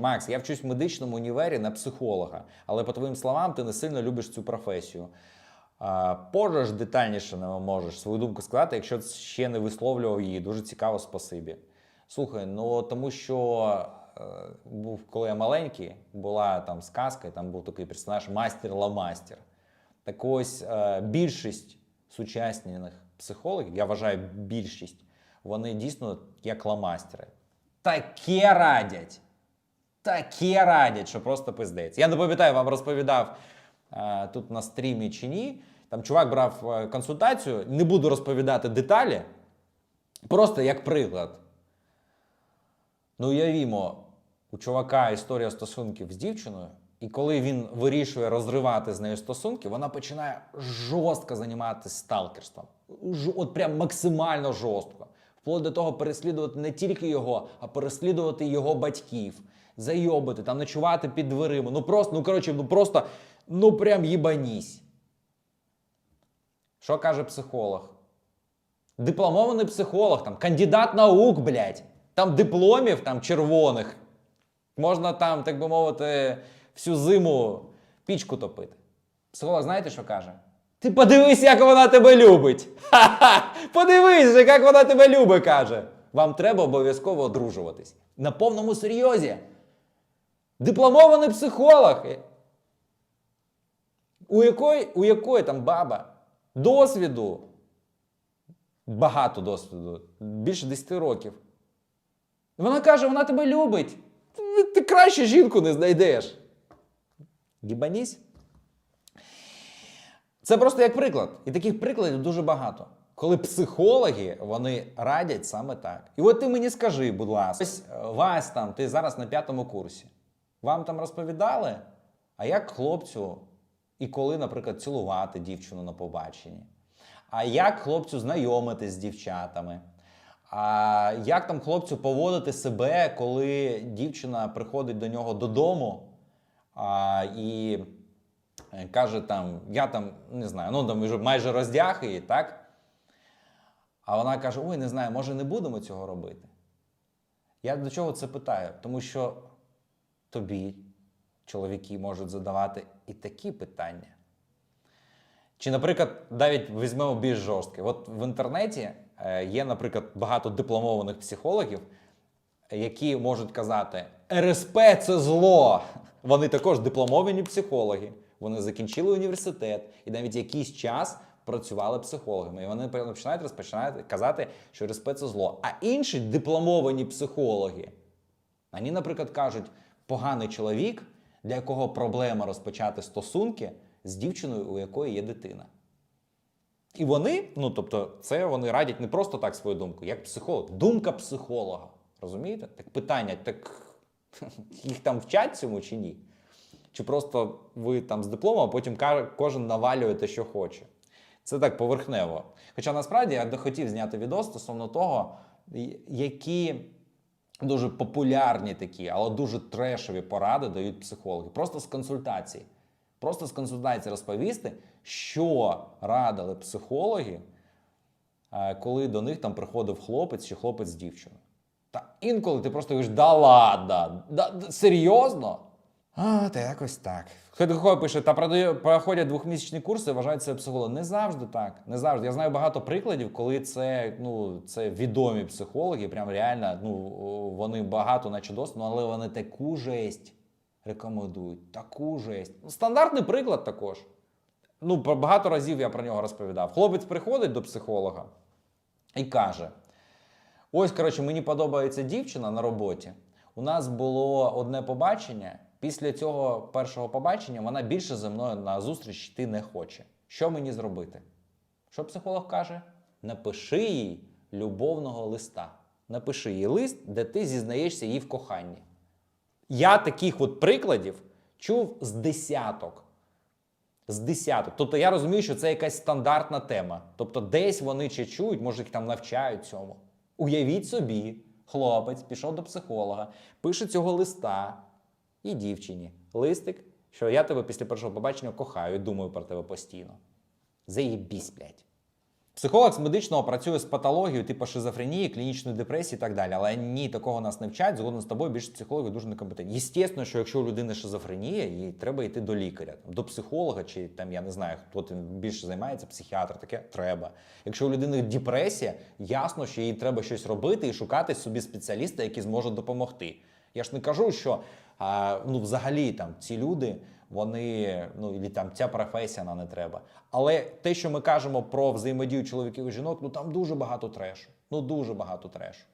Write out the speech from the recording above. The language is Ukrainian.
Макс, я вчусь в медичному універі на психолога, але по твоїм словам, ти не сильно любиш цю професію. Можеш детальніше нам можеш свою думку сказати, якщо ще не висловлював її. Дуже цікаво, спасибі. Слухай, ну тому що е, був, коли я маленький, була там сказка, і там був такий персонаж мастер ламастер. Так ось е, більшість сучасних психологів, я вважаю більшість, вони дійсно як ламастери. Таке радять. Таке радять, що просто пиздець. Я не пам'ятаю, вам розповідав е, тут на стрімі чи ні. Там чувак брав е, консультацію, не буду розповідати деталі, просто як приклад. Ну, уявімо, у чувака історія стосунків з дівчиною, і коли він вирішує розривати з нею стосунки, вона починає жорстко займатися сталкерством. От прям максимально жорстко. Вплоть до того переслідувати не тільки його, а переслідувати його батьків, зайобити, там ночувати під дверима. Ну просто, ну коротше, ну просто, ну прям їбанісь. Що каже психолог? Дипломований психолог, там, кандидат наук, блядь. Там дипломів там червоних. Можна там, так би мовити, всю зиму пічку топити. Психолог, знаєте, що каже? Ти подивись, як вона тебе любить. Ха-ха! Подивись, же, як вона тебе любить, каже. Вам треба обов'язково одружуватись. На повному серйозі. Дипломований психолог. У якої, у якої там баба досвіду багато досвіду, більше 10 років. Вона каже, вона тебе любить. Ти, ти краще жінку не знайдеш. Гібанісь. Це просто як приклад. І таких прикладів дуже багато. Коли психологи вони радять саме так. І от ти мені скажи, будь ласка, ось е, Вась там, ти зараз на п'ятому курсі. Вам там розповідали, а як хлопцю і коли, наприклад, цілувати дівчину на побаченні? А як хлопцю знайомитись з дівчатами? А як там хлопцю поводити себе, коли дівчина приходить до нього додому а, і е, каже там, я там не знаю, ну там вже майже роздяг її, так? А вона каже: Ой, не знаю, може не будемо цього робити. Я до чого це питаю? Тому що тобі чоловіки можуть задавати і такі питання. Чи, наприклад, навіть візьмемо більш жорстке. От в інтернеті е, є, наприклад, багато дипломованих психологів, які можуть казати: РСП це зло. Вони також дипломовані психологи. Вони закінчили університет і навіть якийсь час працювали психологами. І вони починають розпочинають казати, що РСП це зло. А інші дипломовані психологи, вони, наприклад, кажуть, поганий чоловік, для якого проблема розпочати стосунки з дівчиною, у якої є дитина. І вони, ну тобто, це вони радять не просто так свою думку, як психолог. Думка психолога. Розумієте? Так питання, так їх там вчать цьому чи ні? Чи просто ви там з дипломом, а потім кожен навалює те, що хоче. Це так поверхнево. Хоча насправді я хотів зняти відео стосовно того, які дуже популярні такі, але дуже трешові поради дають психологи. Просто з консультацій. Просто з консультації розповісти, що радили психологи, е, коли до них там приходив хлопець чи хлопець з дівчиною. Та інколи ти просто говориш, да ладно, да, серйозно? А, та якось так. Хто пише, та проходять двохмісячні курси, вважають себе психологом. Не завжди так. Не завжди. Я знаю багато прикладів, коли це, ну, це відомі психологи, прям реально, ну, вони багато, наче досвіду, але вони таку жесть рекомендують. Таку жесть. Ну, Стандартний приклад також. Ну, багато разів я про нього розповідав. Хлопець приходить до психолога і каже: Ось, коротше, мені подобається дівчина на роботі. У нас було одне побачення. Після цього першого побачення вона більше зі мною на зустріч йти не хоче. Що мені зробити? Що психолог каже? Напиши їй любовного листа. Напиши їй лист, де ти зізнаєшся їй в коханні. Я таких от прикладів чув з десяток. З десяток. Тобто я розумію, що це якась стандартна тема. Тобто, десь вони чи чують, може, їх там навчають цьому. Уявіть собі, хлопець пішов до психолога, пише цього листа і дівчині. Листик, що я тебе після першого побачення кохаю і думаю про тебе постійно. Заєбісь, блядь. Психолог з медичного працює з патологією, типу шизофренії, клінічної депресії і так далі. Але ні, такого нас не вчать. Згодом з тобою більше психологи дуже некомпетентні. Єстественно, що якщо у людини шизофренія, їй треба йти до лікаря, до психолога, чи там я не знаю, хто тим більше займається, психіатр, таке треба. Якщо у людини депресія, ясно, що їй треба щось робити і шукати собі спеціаліста, який зможе допомогти. Я ж не кажу, що а, ну, взагалі там ці люди. Вони ну і там ця професія на не треба. Але те, що ми кажемо про взаємодію чоловіків і жінок, ну там дуже багато трешу. Ну дуже багато трешу.